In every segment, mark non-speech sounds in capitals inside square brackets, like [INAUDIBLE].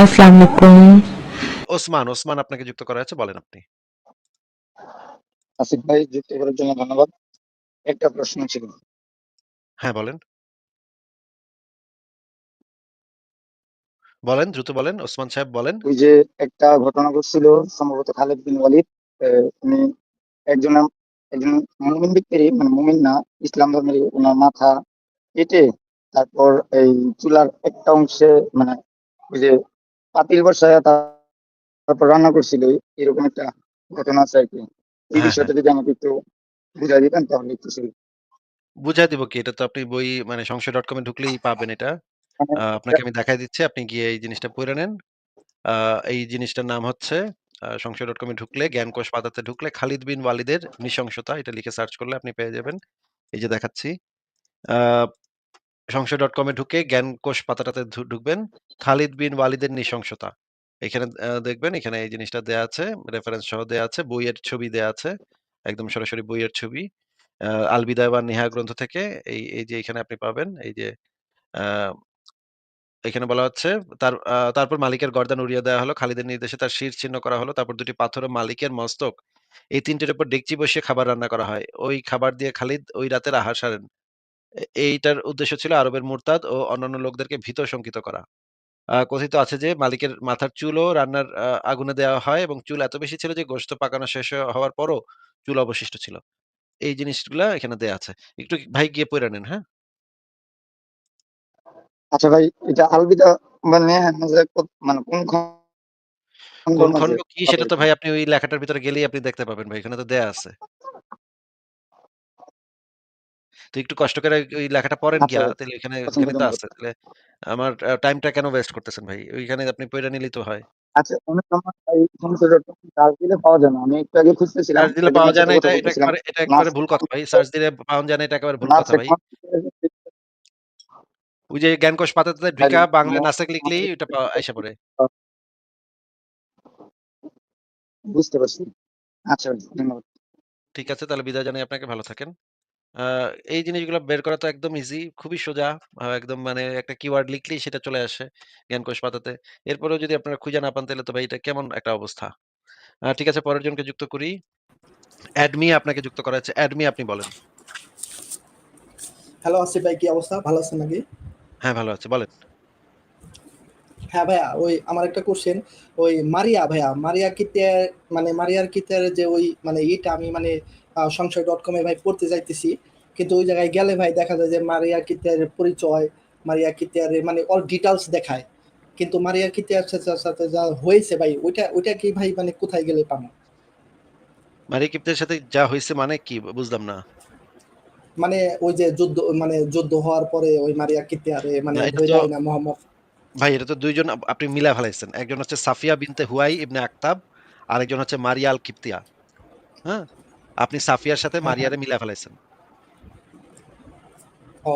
আসসালামু আলাইকুম। ওসমান, ওসমান আপনাকে যুক্ত করা হয়েছে বলেন আপনি। আসিফ ভাই যুক্ত করার জন্য ধন্যবাদ। একটা প্রশ্ন ছিল। হ্যাঁ, বলেন। বলেন, দ্রুত বলেন। ওসমান সাহেব বলেন। ওই যে একটা ঘটনা ঘটছিল সম্ভবত খালেদ বিন ওয়ালিদ উনি একজন একজন মুমিন ব্যক্তিরই মানে মুমিন না ইসলাম ধর্মের উনার মাথা কেটে তারপর এই চুলার একটা অংশে মানে ওই যে পাতিল বসায়া তারপর রান্না করছিল এরকম একটা ঘটনা আছে আরকি। এই হ্যাঁ, বিষয়টা হ্যাঁ। যদি আমাকে একটু বুঝায় দিতেন তাহলে একটু বুঝায় দিব কি? এটা তো আপনি বই মানে সংশয়.com এ ঢুকলেই পাবেন এটা। মানে আপনাকে আমি দেখাই দিচ্ছি। আপনি গিয়ে এই জিনিসটা পইড়া নেন। এই জিনিসটার নাম হচ্ছে সংশয় ডট কমে ঢুকলে জ্ঞানকোষ পাতাতে ঢুকলে খালিদ বিন ওয়ালিদের নৃশংসতা এটা লিখে সার্চ করলে আপনি পেয়ে যাবেন। এই যে দেখাচ্ছি। আ সংশয়.com এ ঢুকে জ্ঞানকোষ পাতাটাতে ঢুকবেন। খালিদ বিন ওয়ালিদের নৃশংসতা। এখানে দেখবেন এখানে এই জিনিসটা দেয়া আছে। রেফারেন্স সহ দেয়া আছে। বইয়ের ছবি দেয়া আছে। একদম সরাসরি বইয়ের ছবি। আ আল বিদায়া ওয়ান নিহায়া গ্রন্থ থেকে এই এই যে এখানে আপনি পাবেন, এই যে এখানে বলা হচ্ছে, তার তারপর মালিকের গর্দান উড়িয়ে দেওয়া হলো। খালিদের নির্দেশে তার শির ছিন্ন করা হলো। তারপর দুটি পাথর মালিকের মস্তক এই ৩ টির উপর ডেকচি বসিয়ে খাবার রান্না করা হয়। ওই খাবার দিয়ে খালিদ ওই রাতের আহার সারেন। এইটার উদ্দেশ্য ছিল আরবের মুরতাদ ও অন্যান্য লোকদেরকে ভীত শঙ্কিত করা। কথিত আছে যে মালিকের মাথার চুলও রান্নার আগুনে দেওয়া হয় এবং চুল এত বেশি ছিল যে গোশত পাকানো শেষ হওয়ার পরও চুল অবশিষ্ট ছিল। এই জিনিসগুলা এখানে দেয়া আছে। একটু ভাই গিয়ে পইড়া নেন, হ্যাঁ? আচ্ছা ভাই এটা আল বিদা মানে মানে কোন কোন খন্ড কি সেটা তো ভাই আপনি ওই লেখাটার ভিতরে গেলেই আপনি দেখতে পাবেন ভাই। এখানে তো দেয়া আছে। তো একটু কষ্ট করে ওই লেখাটা পড়েন আচ্ছা ভাই, তাইলে ওইখানে অসংখ্য ওইখানে তো আছে। তাইলে আমার টাইমটা কেন ওয়েস্ট করতেছেন ভাই? ওইখানে আপনি পইড়া নিলেই তো হয়। আচ্ছা অনেক সময় এই সার্চ দিলে পাওয়া যায় না। আমি একটু আগে খুঁজতেছিলাম। সার্চ দিলে পাওয়া যায় না এটা এটা বলতেছিলাম। এটা একেবারে ভুল কথা ভাই। সার্চ দিলে পাওয়া যায় না এটা একেবারে ভুল কথা ভাই। ওই যে জ্ঞানকোষ পাতাতে ঢুইকা বাংলা নাসেক লিখলেই পাওয়া আইসা পড়ে। বুঝতে পারছি। আচ্ছা ধন্যবাদ। ঠিক আছে তাহলে বিদায় জানাই আপনাকে ভালো থাকেন। আ এই জিনিসগুলো বের করা তো একদম ইজি, খুবই সোজা। আ একদম মানে একটা কিওয়ার্ড লিখলেই সেটা চলে আসে জ্ঞানকোষ পাতাতে। এরপরেও যদি আপনারা খুঁজে না পান তাহলে তো ভাই এটা কেমন একটা অবস্থা। আ ঠিক আছে পরের জনকে যুক্ত করি। অ্যাডমি আপনাকে যুক্ত করা হয়েছে। অ্যাডমি আপনি বলেন। হ্যালো আসিফ ভাই কি অবস্থা? ভালো আছেন নাকি? হ্যাঁ, ভালো আছি। বলেন। হ্যাঁ ভাইয়া, ওই আমার একটা কোশ্চেন। ওই মারিয়া ভাইয়া, মারিয়া কিতে মানে মারিয়ার কিতের যে ওই মানে ইটা আমি মানে আ সংশয়.com এ ভাই পড়তে যাইতেছি। কিন্তু ওই জায়গায় গেলে ভাই দেখা যায় যে মারিয়া কিতের পরিচয়, মারিয়া কিতের মানে অল ডিটেইলস দেখায়। কিন্তু মারিয়া কিতের সাথে যা হয়েছে ভাই ওইটা ওইটা কি ভাই মানে কোথায় গেলে পাবো? মারিয়া কিপ্টের সাথে যা হইছে মানে কি? বুঝলাম না। মানে ওই যে যুদ্ধ মানে যুদ্ধ হওয়ার পরে ওই মারিয়া কিতিয়ারে মানে না ধইরা তো আইনা মোহাম্মদ ভাই এটা তো দুইজন আপনি মিলা ফেলাইছেন। একজন হচ্ছে সাফিয়া বিনতে হুয়াই ইবনে আক্তাব, আরেকজন হচ্ছে মারিয়া আল কিপ্তিয়া। হ্যাঁ? আপনি সাফিয়ার সাথে হ্যাঁ, হ্যাঁ। মারিয়ারে ফেলাইছেন। ও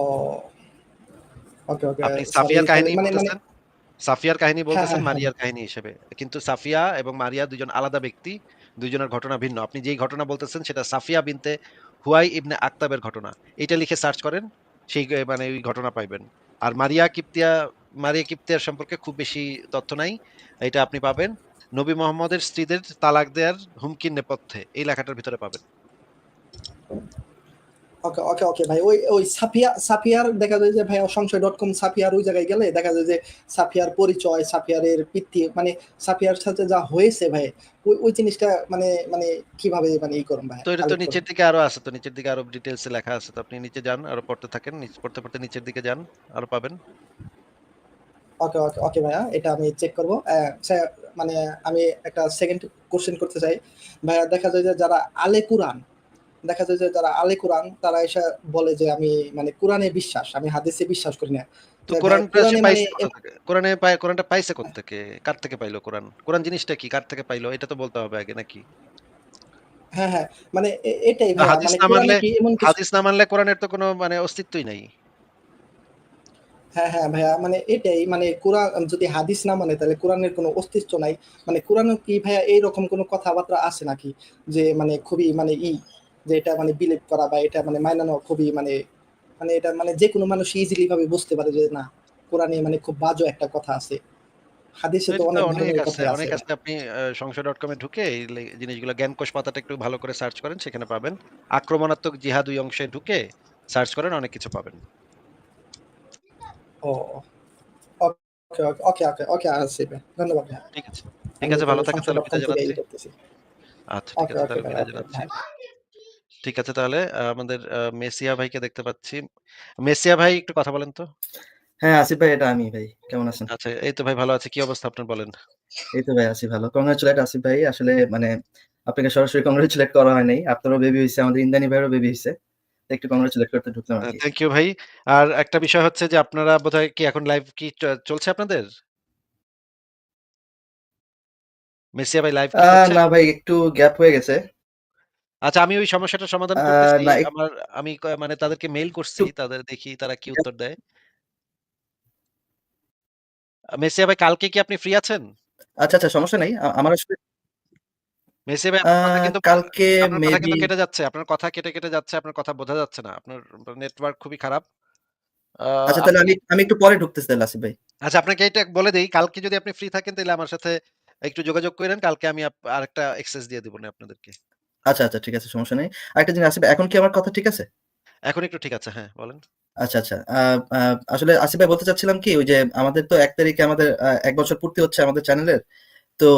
ওকে, ওকে। আপনি সাফিয়ার কাহিনী মানে মানে বলতেছেন সাফিয়ার কাহিনী হ্যাঁ, বলতেছেন, হ্যাঁ, হ্যাঁ। মারিয়ার কাহিনী হিসেবে। কিন্তু সাফিয়া এবং মারিয়া ২ জন আলাদা ব্যক্তি। ২ জনের ঘটনা ভিন্ন। আপনি যেই ঘটনা বলতেছেন সেটা সাফিয়া বিনতে হুয়াই ইবনে আক্তাবের ঘটনা। এটা লিখে সার্চ করেন। সেই মানে ওই ঘটনা পাইবেন। আর মারিয়া কিপ্তিয়া মারিয়া কিপ্তিয়ার সম্পর্কে খুব বেশি তথ্য নাই। এটা আপনি পাবেন নবী মোহাম্মদের স্ত্রীদের তালাক দেয়ার হুমকির নেপথ্যে। এই লেখাটার ভিতরে পাবেন। ওকে, ওকে, ওকে ভাই। ওই ওই সাফিয়া সাফিয়ার দেখা যায় যে ভাই সংশয়.com সাফিয়ার ওই জায়গায় গেলে দেখা যায় যে সাফিয়ার পরিচয়, সাফিয়ারের পিতৃ মানে সাফিয়ার সাথে যা হয়েছে ভাই ওই ওই জিনিসটা মানে মানে কীভাবে মানে ই করুন ভাই? তো এটা তো নিচের দিকে আরও আছে তো। নিচের দিকে আরও ডিটেইলস লেখা আছে। তো আপনি নিচে যান, আরও পড়তে থাকেন। নিচ পড়তে, পড়তে নিচের দিকে যান। আরও পাবেন। ওকে, ওকে, ওকে ভাইয়া। এটা আমি চেক করব। মানে আমি একটা সেকেন্ড কোয়েশ্চেন করতে চাই। ভাইয়া দেখা যায় যে যারা আলে কুরআন, দেখা যায় যে যারা আলে কুরআন তারা এসে বলে যে আমি মানে কুরআনে বিশ্বাস, আমি হাদিসে বিশ্বাস করি না। তো কুরআনে মানে পাইছে কোথা থেকে? কোরআনে পায় কোরআনটা পাইছে কোত্থেকে? কার থেকে পাইলো কোরআন? কোরআন জিনিসটা কি? কার থেকে পাইলো? এটা তো বলতে হবে আগে নাকি? হ্যাঁ, হ্যাঁ। মানে এটাই হাদিস মানে না মানলে হাদিস না মানলে কোরআনের তো কোনো মানে অস্তিত্বই নাই। হ্যাঁ, হ্যাঁ ভাইয়া মানে এটাই মানে কুরআন যদি হাদিস না মানে তাহলে কোরআনের কোনো অস্তিত্ব নাই। মানে কোরআনেও কি ভাইয়া এইরকম কোনো কথাবার্তা আছে নাকি? যে মানে খুবই মানে ই যে এটা মানে বিলিভ করা বা এটা মানে মাইনা নেওয়া খুবই মানে মানে এটা মানে যেকোনো মানুষ ইজিলি ভাবে বুঝতে পারে যে না কোরআনে মানে খুব বাজে একটা কথা আছে। হাদিসে তো অনেক অনেক আছে, অনেক আছে। আপনি সংশয়.com এ ঢুকে এই জিনিসগুলো জ্ঞানকোষ পাতাটা একটু ভালো করে সার্চ করেন, সেখানে পাবেন। আক্রমণাত্মক জিহাদ ২ অংশে ঢুকে সার্চ করেন, অনেক কিছু পাবেন। ও ওকে, ওকে, ওকে, ওকে, ওকে আসিফ ধন্যবাদ ঠিক আছে। ঠিক আছে, ভালো তাহলে থাকেন তাহলে বিদায় জানাচ্ছি। আচ্ছা ঠিক আছে, তাহলে বিদায় জানাচ্ছি। ঠিক আছে তাহলে আমাদের মেসিয়া ভাইকে দেখতে পাচ্ছি। মেসিয়া ভাই একটু কথা বলেন তো। হ্যাঁ, আসিফ ভাই এটা আমি ভাই। কেমন আছেন? আচ্ছা, এই তো ভাই ভালো আছি। কি অবস্থা আপনার বলেন? এই তো ভাই আছি ভালো। কংগ্রাচুলেট আসিফ ভাই। আসলে মানে আপনাকে সরাসরি কংগ্রাচুলেট করা হয় নাই। আপনারও বেবি হয়েছে আমাদের ইন্দ্রাণী ভাইয়েরও বেবি হইছে। একটু করতে ঢুকলাম। থ্যাংক ইউ ভাই। আর একটা বিষয় হচ্ছে যে আপনারা বোধহয় কি এখন লাইভ কি চলছে আপনাদের? মেসিয়া ভাই লাইভ? না ভাই একটু গ্যাপ হয়ে গেছে। আচ্ছা আমি ওই সমস্যাটার সমাধান করতেছি। আমার আমি মানে তাদেরকে মেইল করছি। তাদের দেখি তারা কি উত্তর দেয়। মেসিয়া ভাই কালকে কি আপনি ফ্রি আছেন? আচ্ছা, আচ্ছা সমস্যা নাই। আমার আসলে মেসিয়া ভাই আপনার কথা কিন্তু কালকে আপনার কথা মেবি কিন্তু কেটে যাচ্ছে। আপনার কথা কেটে, কেটে যাচ্ছে। আপনার কথা বোঝা যাচ্ছে না। আপনার নেটওয়ার্ক খুবই খারাপ। আচ্ছা তাহলে আপনি আমি আমি একটু পরে ঢুকতেছি তাহলে আসিফ ভাই। আচ্ছা আপনাকে এইটা বলে দেই। কালকে যদি আপনি ফ্রি থাকেন তাইলে আমার সাথে একটু যোগাযোগ কইরেন। কালকে আমি আপ আরেকটা এক্সেস দিয়ে দিবনে আপনাদেরকে। আচ্ছা, আচ্ছা ঠিক আছে সমস্যা নাই। আরেকটা জিনিস আসিফ ভাই এখন কি আমার কথা ঠিক আছে? এখন একটু ঠিক আছে। হ্যাঁ, বলেন। আচ্ছা, আচ্ছা। আ আ আসলে আসিফ ভাই বলতে চাচ্ছিলাম কি ওই যে আমাদের তো এক তারিখে আমাদের ১ বছর পূর্তি হচ্ছে আমাদের চ্যানেলের। তো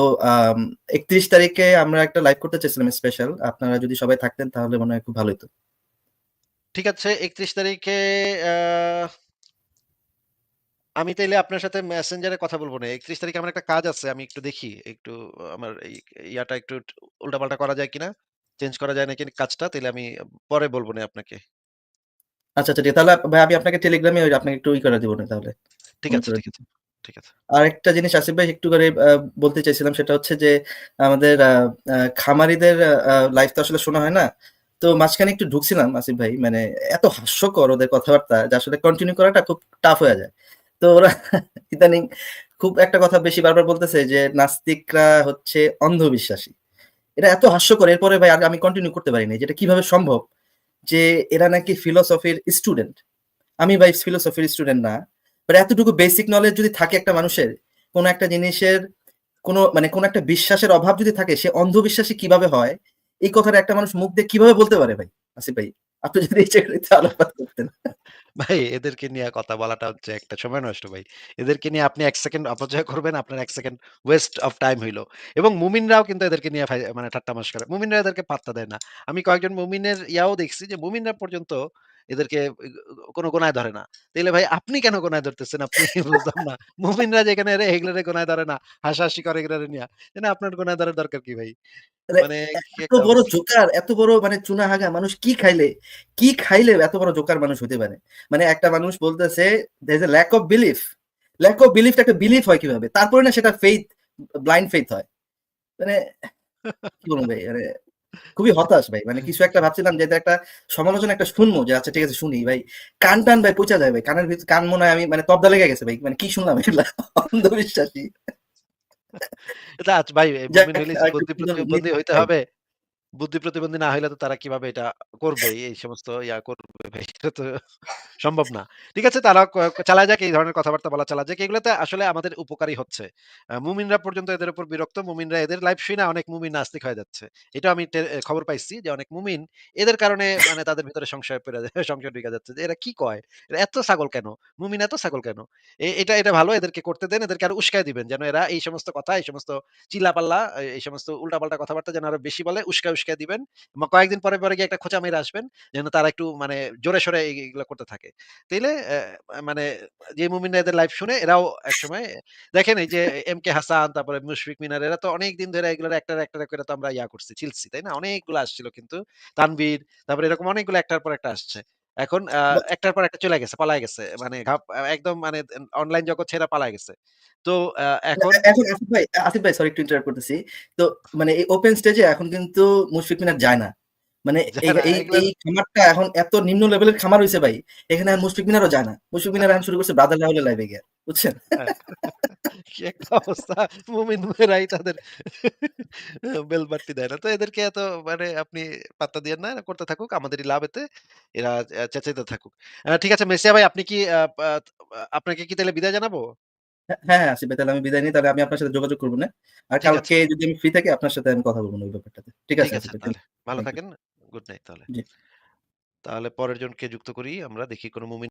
৩১ তারিখে আমরা একটা লাইভ করতে চাইছিলাম স্পেশাল। আপনারা যদি সবাই থাকতেন তাহলে মনে হয় খুব ভালো হইতো। ঠিক আছে ৩১ তারিখে আমি তাইলে আপনার সাথে মেসেঞ্জারে কথা বলব না। ৩১ তারিখে আমার একটা কাজ আছে। আমি একটু দেখি। একটু আমার ইয়াটা একটু উল্টাপাল্টা করা যায় কিনা? চেঞ্জ করা যায় নাকি কাজটা? তাইলে আমি পরে বলব না আপনাকে। আচ্ছা, আচ্ছা ঠিক তাহলে ভাই আমি আপনাকে টেলিগ্রামে আপনাকে একটু ই করে দিবনে তাহলে। ঠিক আছে, ঠিক আছে, ঠিক আছে। আরেকটা জিনিস আসিফ ভাই একটু করে বলতে চাইছিলাম সেটা হচ্ছে যে, আমাদের খামারিদের আ লাইভ তো আসলে শোনা হয় না। তো মাঝখানে একটু ঢুকছিলাম আসিফ ভাই মানে এত হাস্যকর ওদের কথাবার্তা যে আসলে কন্টিনিউ করাটা খুব টাফ হয়ে যায়। তো ওরা [LAUGHS] ইদানিং খুব একটা কথা বেশি বারবার বলতেছে যে, নাস্তিকরা হচ্ছে অন্ধবিশ্বাসী। এটা এত হাস্যকর, এরপরে ভাই আর আমি কন্টিনিউ করতে পারিনি নাই। যে এটা কীভাবে সম্ভব? যে এরা নাকি ফিলোসফির স্টুডেন্ট। আমি ভাই ফিলোসফির স্টুডেন্ট না। বাট এতটুকু বেসিক নলেজ যদি থাকে একটা মানুষের, কোন একটা জিনিসের কোন মানে কোন একটা বিশ্বাসের অভাব যদি থাকে সে অন্ধবিশ্বাসী কীভাবে হয়? এই কথাটা একটা মানুষ মুখ দিয়ে কীভাবে বলতে পারে ভাই? আসিফ ভাই। আপনি যদি এই জায়গাটাতে আলোকপাত করতেন। ভাই এদেরকে নিয়ে কথা বলাটা হচ্ছে একটা সময় নষ্ট ভাই। এদেরকে নিয়ে আপনি এক সেকেন্ড অপচয় করবেন, আপনার এক সেকেন্ড ওয়েস্ট অফ টাইম হইল এবং মুমিনরাও কিন্তু এদেরকে নিয়ে মানে ঠাট্টা-মশকরা করে। মুমিনরা এদেরকে পাত্তা দেয় না। আমি কয়েকজন মুমিনের ইয়াও দেখছি যে মুমিনরা পর্যন্ত এদেরকে কোন গোনায় ধরে না। তাইলে ভাই আপনি কেন গোনায় ধরতেছেন? আপনি বুঝলাম না। মুমিনরা যেখানে এগুলারে গোনায় ধরে না, হাসাহাসি করে এগুলারে নিয়া। আপনার গোনায় ধরার দরকার কি ভাই? মানে এত বড় জোকার, এত বড় মানে চুনাহাগা মানুষ কি খাইলে, কি খাইলে এত বড় জোকার মানুষ হতে পারে? মানে একটা মানুষ বলতেছে is a lack of belief. lack of belief একটা বিলিফ হয় কীভাবে? তারপরে না সেটা ফেইথ, ব্লাইন্ড ফেইথ হয়। মানে কি বলব ভাই মানে খুবই হতাশ ভাই। মানে কিছু একটা ভাবছিলাম যে একটা সমালোচনা একটা শুনব যে আচ্ছা ঠিক আছে শুনি ভাই। কান টান ভাই পৌঁছা যায় ভাই। কানের ভিতর কান মনে হয় আমি মানে তবদা লেগে গেছে ভাই। মানে কি শুনলাম এগুলা অন্ধবিশ্বাসী। আচ্ছা ভাই প্রতিবন্ধী হইতে হবে। বুদ্ধি প্রতিবন্ধী না হইলে তো তারা কীভাবে এটা করবে? এই সমস্ত ইয়া করবে ভাই। এটা তো সম্ভব না। ঠিক আছে তারা চালায় যাক এই ধরনের কথাবার্তা বলা চালায় যাক। এগুলোতে আসলে আমাদের উপকারই হচ্ছে। মুমিনরা পর্যন্ত এদের উপর বিরক্ত। মুমিনরা এদের লাইভ শুইনা অনেক মুমিন নাস্তিক হয়ে যাচ্ছে। এটাও আমি খবর পাইছি যে অনেক মুমিন এদের কারণে মানে তাদের ভিতরে সংশয় যায় সংশয় ঢুইকা যাচ্ছে যে এরা কি কয়? এরা এত ছাগল কেন? মুমিন এত ছাগল কেন? এটা এটা ভালো এদেরকে করতে দেন। এদেরকে আরও উস্কায় দিবেন। যেন এরা এই সমস্ত কথা, এই সমস্ত চিলাপাল্লা এই সমস্ত উল্টাপাল্টা কথাবার্তা যেন আরও বেশি বলে উস্কায়, উস্কায় দিবেন। কয়েকদিন পরে, পরে গিয়ে একটা খোঁচা মেরে আসবেন। যেন তারা একটু মানে জোরে সোরে এগুলো করতে থাকে। তাইলে মানে যে মুমিন এদের লাইফ শুনে এরাও একসময় দেখেন এই যে এম কে হাসান, তারপরে মুশফিক মিনার এরা তো অনেকদিন ধরে এগুলোর একটা একটা করে তো আমরা ইয়া করছি, চিলছি, তাই না? অনেকগুলো আসছিল কিন্তু। তানবীর তারপরে এরকম অনেকগুলো একটার পর একটা আসছে। এখন একটার পর একটা চলে গেছে, পালায় গেছে। মানে একদম মানে অনলাইন জগৎ ছেড়ে পালায় গেছে। তো এখন এখন আসিফ ভাই আসিফ ভাই সরি একটু ইন্টারাপ্ট করতেছি। তো মানে এই ওপেন স্টেজে এখন কিন্তু মুশফিক মিনার যায় না। মানে এই খামারটা এখন এত নিম্ন লেভেলের খামার হইছে ভাই। এখানে আর মুশফিক মিনারও যায় না। মুশফিক মিনার এখন শুরু করছে ব্রাদার রাহুলের লাইভে গিয়া। বুঝছেন? [LAUGHS] একটা অবস্থা মুমিন তাদের [LAUGHS] বেলবাট্টি দেয় না। তো এদেরকে এত মানে আপনি পাত্তা দিয়েন না। করতে থাকুক। আমাদেরই লাভ এতে। এরা চেঁচাইতে থাকুক। ঠিক আছে মেসিয়া ভাই আপনি কি আপনাকে কি তাইলে বিদায় জানাব? হ্যাঁ, হ্যাঁ, আসিফ ভাই তাহলে আমি বিদায় নিই। তাহলে আমি আপনার সাথে যোগাযোগ করব না। আর ঠিক আছে। কালকে যদি আমি ফ্রি থাকি আপনার সাথে আমি কথা বলব না ওই ব্যাপারটাতে। ঠিক আছে। ভালো থাকেন। গুড নাইট তাহলে। তাহলে পরের জনকে যুক্ত করি আমরা দেখি কোনো মুমিন